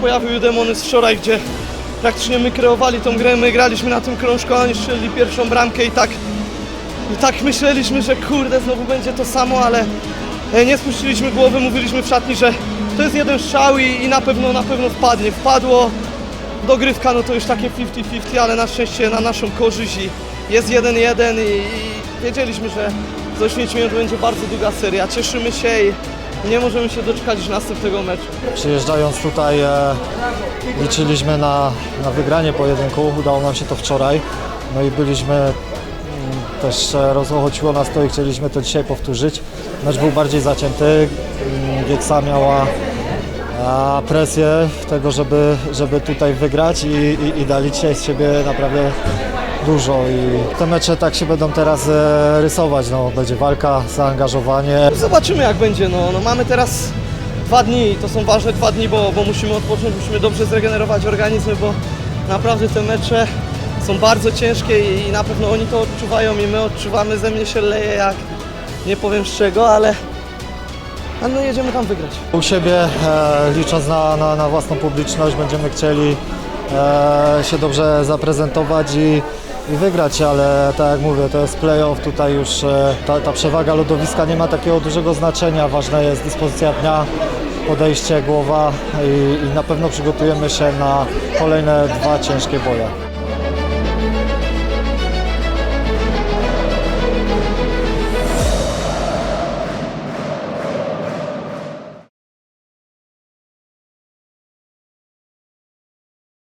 pojawił i demony z wczoraj, gdzie praktycznie my kreowali tą grę, my graliśmy na tym krążku, a oni strzelili pierwszą bramkę i tak i tak myśleliśmy, że kurde, znowu będzie to samo, ale e, nie spuściliśmy głowy, mówiliśmy w szatni, że to jest jeden strzał i, i na pewno, na pewno wpadnie. Wpadło, dogrywka, no to już takie 50-50, ale na szczęście na naszą korzyść i jest 1-1 i, i wiedzieliśmy, że 10 minut będzie bardzo długa seria. Cieszymy się i nie możemy się doczekać następnego meczu. Przyjeżdżając tutaj e, liczyliśmy na, na wygranie pojedynku, udało nam się to wczoraj. No i byliśmy, mm, też e, rozochodziło nas to i chcieliśmy to dzisiaj powtórzyć. Mecz był bardziej zacięty, mm, miała a, presję tego, żeby, żeby tutaj wygrać i, i, i dali dzisiaj z siebie naprawdę dużo i te mecze tak się będą teraz e, rysować, no, będzie walka, zaangażowanie, Zobaczymy jak będzie. No, no mamy teraz dwa dni, to są ważne dwa dni, bo, bo musimy odpocząć, musimy dobrze zregenerować organizmy, bo naprawdę te mecze są bardzo ciężkie i, i na pewno oni to odczuwają i my odczuwamy. Ze mnie się leje jak nie powiem z czego, ale, ale no jedziemy tam wygrać. U siebie, e, licząc na, na, na własną publiczność, będziemy chcieli e, się dobrze zaprezentować i, i wygrać, ale tak jak mówię, to jest playoff, tutaj już e, ta, ta przewaga lodowiska nie ma takiego dużego znaczenia, ważna jest dyspozycja dnia, podejście, głowa i, i na pewno przygotujemy się na kolejne dwa ciężkie boje.